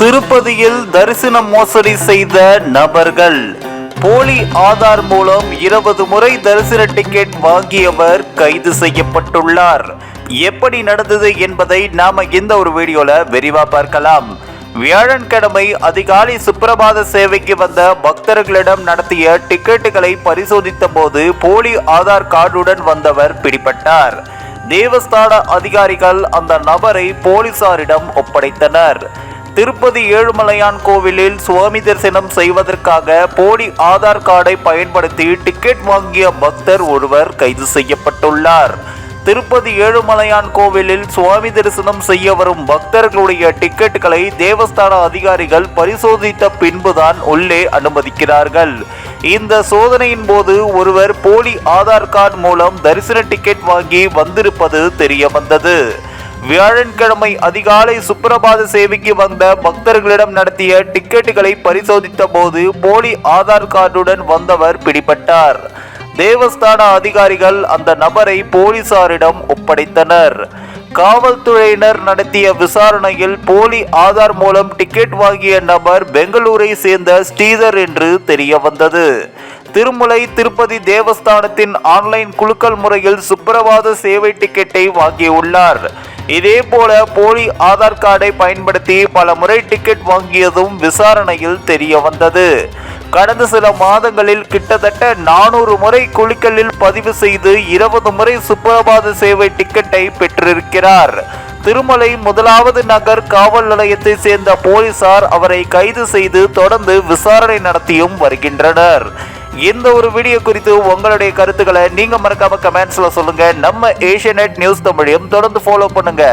திருப்பதியில் தரிசன மோசடி செய்த நபர்கள். போலி ஆதார் மூலம் இருபது முறை தரிசன டிக்கெட் வாங்கியவர் கைது செய்யப்பட்டுள்ளார். எப்படி நடந்தது என்பதை நாம இந்த ஒரு வீடியோல விரிவா பார்க்கலாம். வியாழன்கிழமை அதிகாலை சுப்பிரபாத சேவைக்கு வந்த பக்தர்களிடம் நடத்திய டிக்கெட்டுகளை பரிசோதித்த போது போலி ஆதார் கார்டுடன் வந்தவர் பிடிபட்டார். தேவஸ்தான அதிகாரிகள் அந்த நபரை போலீசாரிடம் ஒப்படைத்தனர். திருப்பதி ஏழுமலையான் கோவிலில் சுவாமி தரிசனம் செய்வதற்காக போலி ஆதார் கார்டை பயன்படுத்தி டிக்கெட் வாங்கிய பக்தர் ஒருவர் கைது செய்யப்பட்டுள்ளார். திருப்பதி ஏழுமலையான் கோவிலில் சுவாமி தரிசனம் செய்ய வரும் பக்தர்களுடைய டிக்கெட்டுகளை தேவஸ்தான அதிகாரிகள் பரிசோதித்த பின்புதான் உள்ளே அனுமதிக்கிறார்கள். இந்த சோதனையின் போது ஒருவர் போலி ஆதார் கார்டு மூலம் தரிசன டிக்கெட் வாங்கி வந்திருப்பது தெரிய வந்தது வியாழன்கிழமை அதிகாலை சுப்பிரபாத சேவைக்கு வந்த பக்தர்களிடம் நடத்திய டிக்கெட்டுகளை பரிசோதித்த போது போலி ஆதார் கார்டுடன் வந்தவர் பிடிபட்டார். தேவஸ்தான அதிகாரிகள் அந்த நபரை போலீசாரிடம் ஒப்படைத்தனர். காவல்துறையினர் நடத்திய விசாரணையில் போலி ஆதார் மூலம் டிக்கெட் வாங்கிய நபர் பெங்களூரை சேர்ந்த ஸ்ரீதர் என்று தெரிய வந்தது திருமலை திருப்பதி தேவஸ்தானத்தின் ஆன்லைன் குலுக்கல் முறையில் சுப்பிரவாத சேவை டிக்கெட்டை வாங்கியுள்ளார். இதே போல போலி ஆதார் கார்டை பயன்படுத்தி பல முறை டிக்கெட் வாங்கியதும் விசாரணையில் தெரிய வந்தது. கடந்த சில மாதங்களில் கிட்டத்தட்ட நானூறு முறை குழுக்களில் பதிவு செய்து இருபது முறை சுப்பிரபாத சேவை டிக்கெட்டை பெற்றிருக்கிறார். திருமலை முதலாவது நகர் காவல் நிலையத்தை சேர்ந்த போலீசார் அவரை கைது செய்து தொடர்ந்து விசாரணை நடத்தியும் வருகின்றனர். இந்த ஒரு வீடியோ குறித்து உங்களுடைய கருத்துக்களை நீங்க மறக்காம கமெண்ட்ஸ்ல சொல்லுங்க. நம்ம ஏஷியநெட் நியூஸ் தமிழையும் தொடர்ந்து ஃபாலோ பண்ணுங்க.